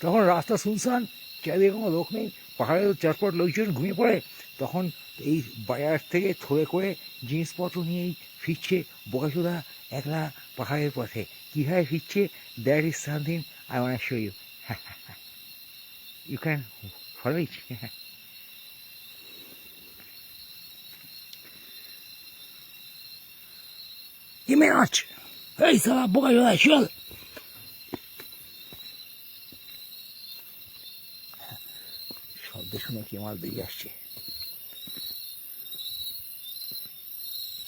তখন রাস্তা শুনশান চারিদিকে কোনো লোক নেই পাহাড়ের চারপট লোকজন ঘুমিয়ে পড়ে। তখন এই বাজার থেকে থরে করে জিনিসপত্র নিয়েই ফিরছে বোকাচোদা একলা পাহাড়ের পথে। কীভাবে ফিরছে? That is something I want show you you can follow it Give me a notch. Hey, চল শব্দ শুনে কি আমার বেরিয়ে আসছে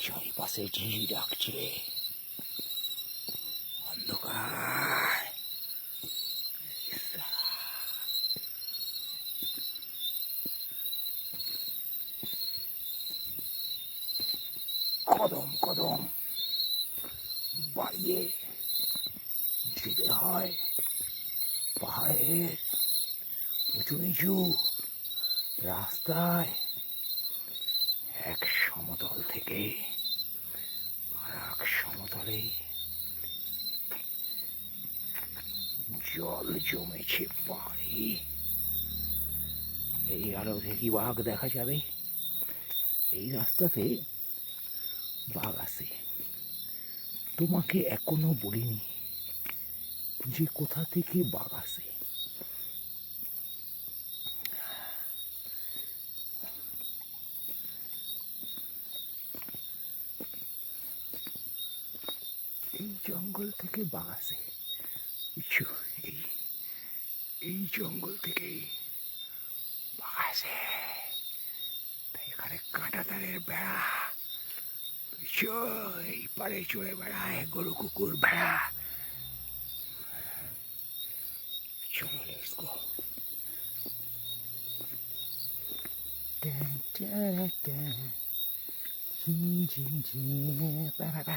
চারিপাশে ঝিঝি ডাকছে অন্ধকার কদম কদম বাড়িয়ে যেতে হয় পাহাড়ের উঁচু নিচু রাস্তায় এক সমতল থেকে আর এক সমতলে জল জমেছে পাড়ে। এই আলো থেকে বাঘ দেখা যাবে? এই রাস্তাতে বাঘ আছে। তোমাকে এখনও বলিনি যে কোথা থেকে বাঘ আসে এই থেকে বাঘ আসে এই এই জঙ্গল থেকে বাঘ এখানে কাঁটা তারের বেড়া এই পাড়ে চড়ে বেড়ায় গরু কুকুর ভেড়া চলো লেটস গো ঝিন ঝিন ঝিন বা বা বা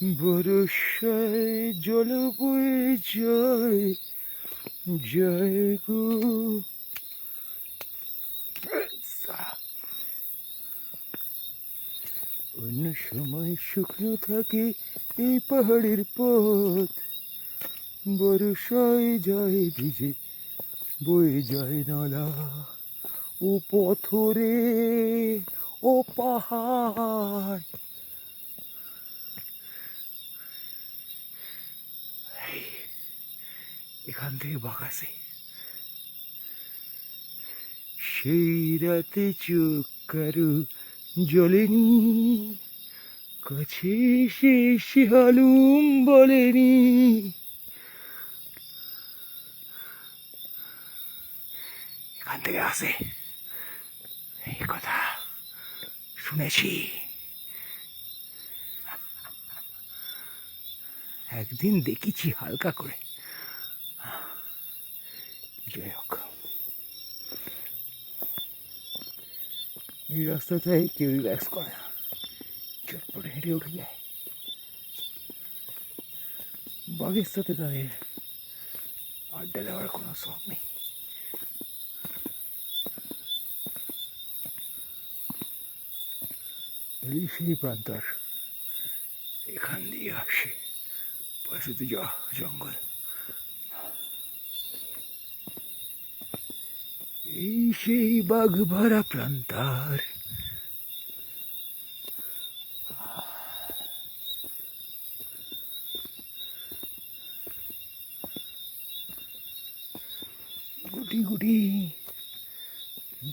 বরসায় জল বয়ে যায় জয় গো। অন্য সময় শুকনো থাকে এই পাহাড়ের পথ বরসায় যায় ভিজে, বয়ে যায় নালা ও পথরে ও পাহাড়। এখান থেকে বাগাসে সেই রাতে চোখ কারু জ্বলেনি, কাছে সে শিহালুম বলেনি। এখান থেকে আসে। এই কথা শুনেছি। একদিন দেখেছি হালকা করে। যাই হোক এই রাস্তাটায় কেউ রিল্যাক্স করে না চটপটে হেঁটে উঠে যায় বাঘের সাথে তাদের আড্ডা দেওয়ার কোনো শখ নেই এই সেই প্রান্তর এখান দিয়ে আসে পাশে তো যা জঙ্গল এই সেই বাঘ ভরা প্রান্তার। গুটি গুটি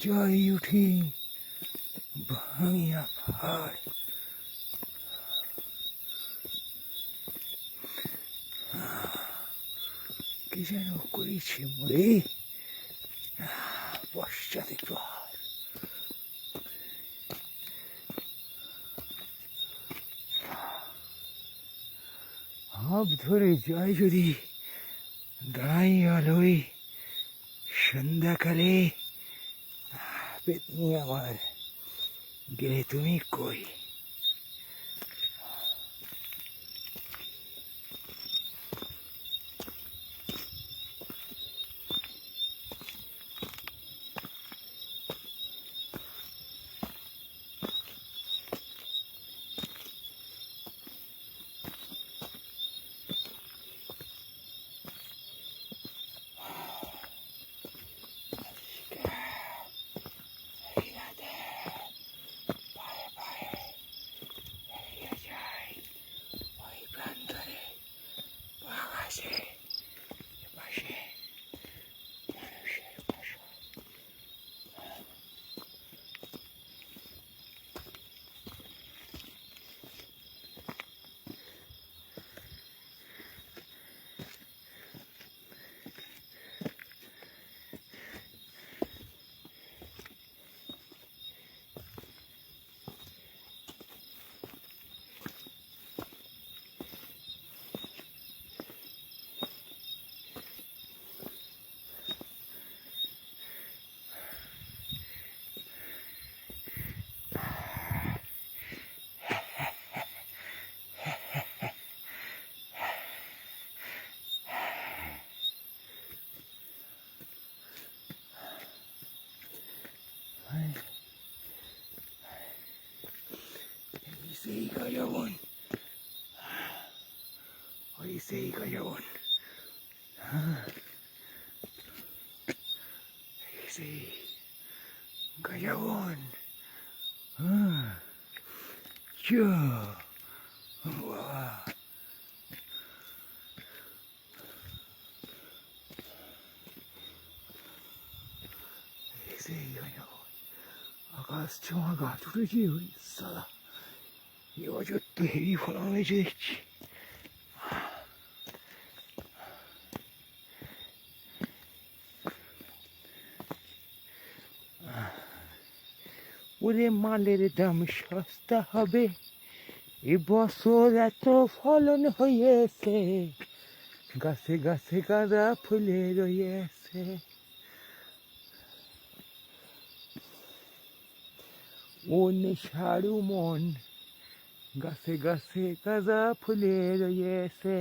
যাই উঠি ভাঙিয়া ভাই কি যেন করেছে মরে? পশ্চাতে প্রহার হাফ ধরে যায় যদি দাঁড়াই আলোয় সন্ধ্যাকালে পেতনি আমার গেলে তুমি কই? এই সেই গজবন ওই সেই গজবন এই সেই গজবন চো বাবা এই সেই গজবন আকাশ ছোঁয়া গাছ উঠেছে ওই সাদা এবছর তো হেভি ফলন হয়েছে দেখছি ওরে মালের দাম সস্তা হবে এবছর এত ফলন হয়েছে গাছে গাছে গাঁদা ফুলে রয়েছে ও নেশারু মন গাছে গাছে গাঁদা ফুলে রয়েছে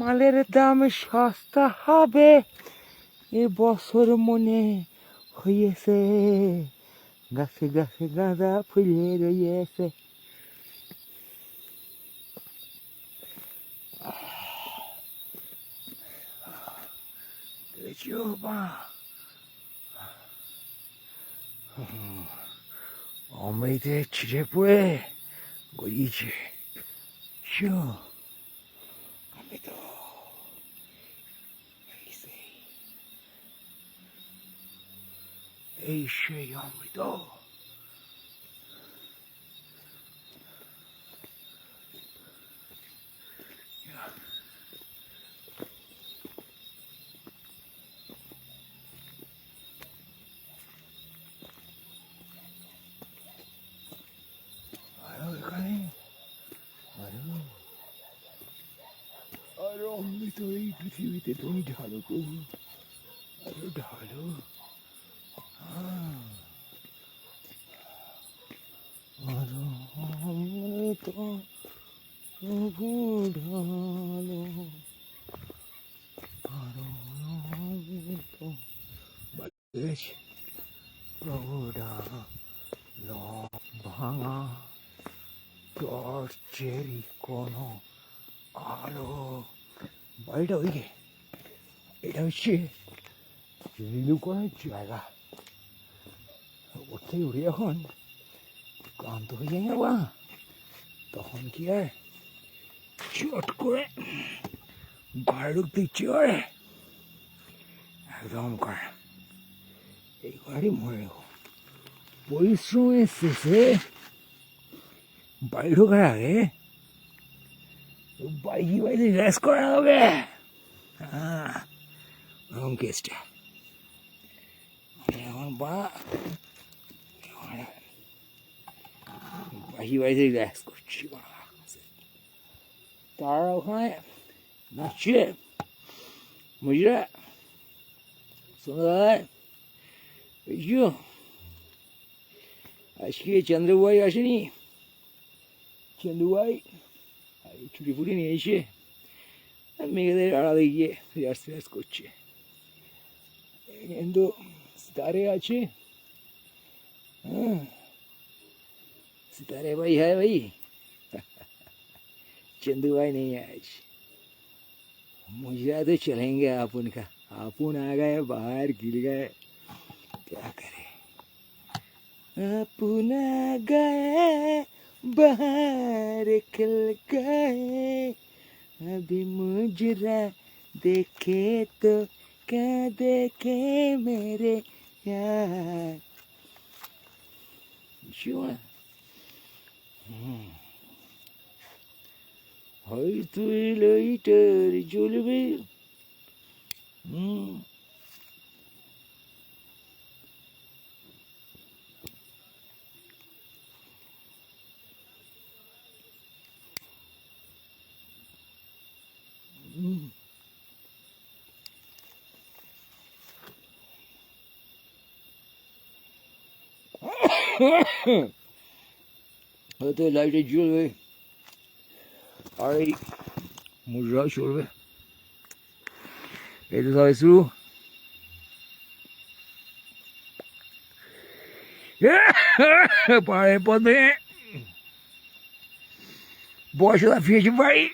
মালের দাম সস্তা হবে, এ বছর মনে হয়েছে। গাছে গাছে গাঁদা ফুলে রয়েছে Jehová. অমৃতে ছিঁড়ে পড়ে গড়িয়েছে শো অমৃত এই সেই এই সেই অমৃত আরও এখানে আরও আরও অমৃত এই পৃথিবীতে তুমি ঢালো প্রভু আরও ঢালো। আরও অমৃত প্রভু ঢালো। আরও অমৃত প্রভু ঢালো। ভাঙা টর্চেরই কোনো আলো বাড়িটা ওইকে এটা হচ্ছে রিলু করার জায়গা। ওর থেকে উঠে যখন ক্লান্ত হয়ে যায় না বা তখন কি আর চট করে ঘরে ঢুকতে ইচ্ছে করে একদম করে। এই ঘরে মরে পরিশ্রমের শেষে বাড়ি ঢোকার আগে বাইকি বাইরে রেস করা হবে? হ্যাঁ ওরকম কেসটা। এখন বা। বাহি বাড়িতে রিল্যাক্স করছি তারা ওখানে নাচছে। বুঝলে? দাদা বুঝছ আজকে চন্দ্রবাই আসেনি। চন্দ্রবাই আর এই ছুটি ফুটি নিয়ে এসে মেয়েদের আড়ালে গিয়ে রিহার্স ফিহার্স করছে কিন্তু सितारे আছে हाँ सितारे भाई है भाई चंदू भाई नहीं है आज मुझे तो चलेंगे आप उनका आपुन आ गए बाहर गिर गए क्या करे अपुन आ गए बाहर खिल गए अभी मुजरा देखे तो क्या देखे मेरे यार Sure. হয়তো এই লাইটার জ্বলবে হুম হুম হয়তো লাইটে জ্বলবে আর এই মুজরাও চলবে এই তো সবাই শুরু পাড়ের পথে বয়সদা ফিরেছে বাড়ি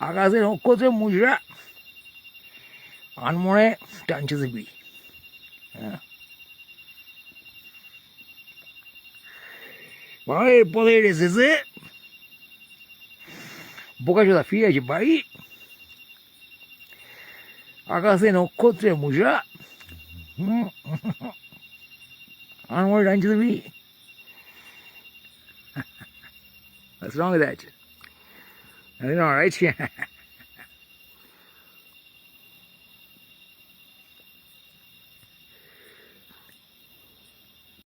আকাশে নক্ষত্রে মুজরা ആൺമോളെ ടാഞ്ചത് ബി Vai, poderes, Zezé! Boca da Fiat, vai! Agase no kotre muja. Onward unto the V. What's wrong with that? Nothing all right.